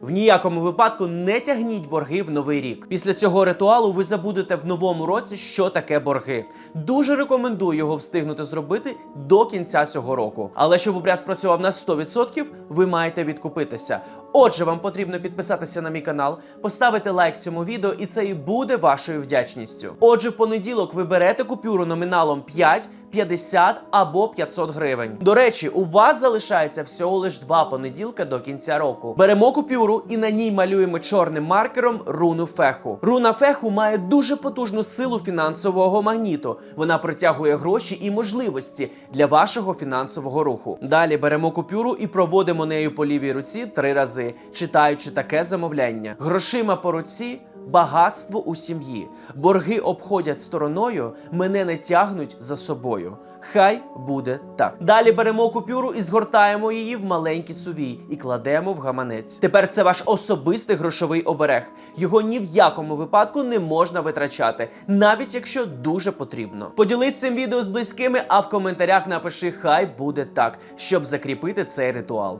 В ніякому випадку не тягніть борги в новий рік. Після цього ритуалу ви забудете в новому році, що таке борги. Дуже рекомендую його встигнути зробити до кінця цього року. Але щоб обряд спрацював на 100%, ви маєте відкупитися. Отже, вам потрібно підписатися на мій канал, поставити лайк цьому відео, і це і буде вашою вдячністю. Отже, в понеділок ви берете купюру номіналом 5, 50 або 500 гривень. До речі, у вас залишається всього лиш два понеділка до кінця року. Беремо купюру і на ній малюємо чорним маркером руну феху. Руна феху має дуже потужну силу фінансового магніту. Вона притягує гроші і можливості для вашого фінансового руху. Далі беремо купюру і проводимо нею по лівій руці три рази, читаючи таке замовляння: грошима по руці. Багатство у сім'ї, борги обходять стороною, мене не тягнуть за собою. Хай буде так. Далі беремо купюру і згортаємо її в маленький сувій і кладемо в гаманець. Тепер це ваш особистий грошовий оберег. Його ні в якому випадку не можна витрачати, навіть якщо дуже потрібно. Поділись цим відео з близькими, а в коментарях напиши Хай буде так, щоб закріпити цей ритуал.